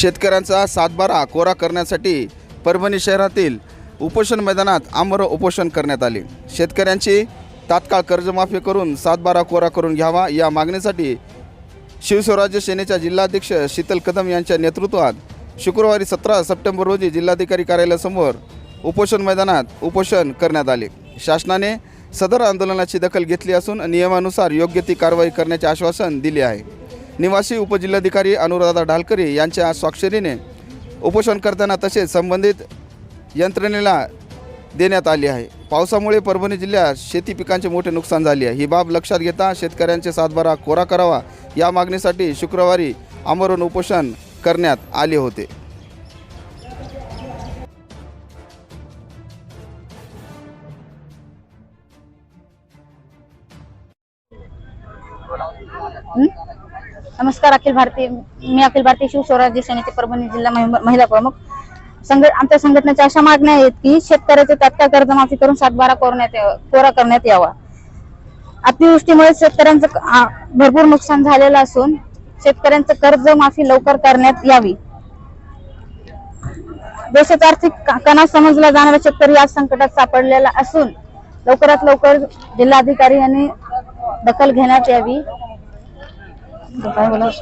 शेतकऱ्यांचा सातबारा कोरा करण्यासाठी परभणी शहरातील उपोषण मैदानात आमरण उपोषण करण्यात आले. शेतकऱ्यांची तात्काळ कर्जमाफी करून सातबारा कोरा करून घ्यावा या मागणीसाठी शिवस्वराज्य सेनेच्या जिल्हाध्यक्ष शीतल कदम यांच्या नेतृत्वात शुक्रवारी सतरा सप्टेंबर रोजी जिल्हाधिकारी कार्यालयासमोर उपोषण मैदानात उपोषण करण्यात आले. शासनाने सदर आंदोलनाची दखल घेतली असून नियमानुसार योग्य ती कारवाई करण्याचे आश्वासन दिले आहे. निवासी उपजिल्हाधिकारी अनुराधा ढालकरी यांच्या स्वाक्षरीने उपोषण करताना तसेच संबंधित यंत्रणेला देण्यात आली आहे. पावसामुळे परभणी जिल्ह्यात शेती पिकांचे मोठे नुकसान झाले आहे. ही बाब लक्षात घेता शेतकऱ्यांचे सातबारा कोरा करावा या मागणीसाठी शुक्रवारी आमरण उपोषण करण्यात आले होते. Hmm? नमस्कार अखिल भारतीय मी अखिल भारतीय शिवस्वराज्य सेनेचे परभणी जिल्हा महिला प्रमुख. संघ आमच्या संघटनेच्या अशा मागण्या आहेत की शेतकऱ्याचे तात्काळ कर्जमाफी करून सातबारा करण्यात कोरा करण्यात यावा. अतिवृष्टीमुळे शेतकऱ्यांचं भरपूर नुकसान झालेलं असून शेतकऱ्यांचं कर्जमाफी लवकर करण्यात यावी. देशाचा आर्थिक कणा समजला जाणारा शेतकरी आज संकटात सापडलेला असून लवकरात लवकर जिल्हाधिकारी यांनी दखल घेण्यात यावी. 我还有个。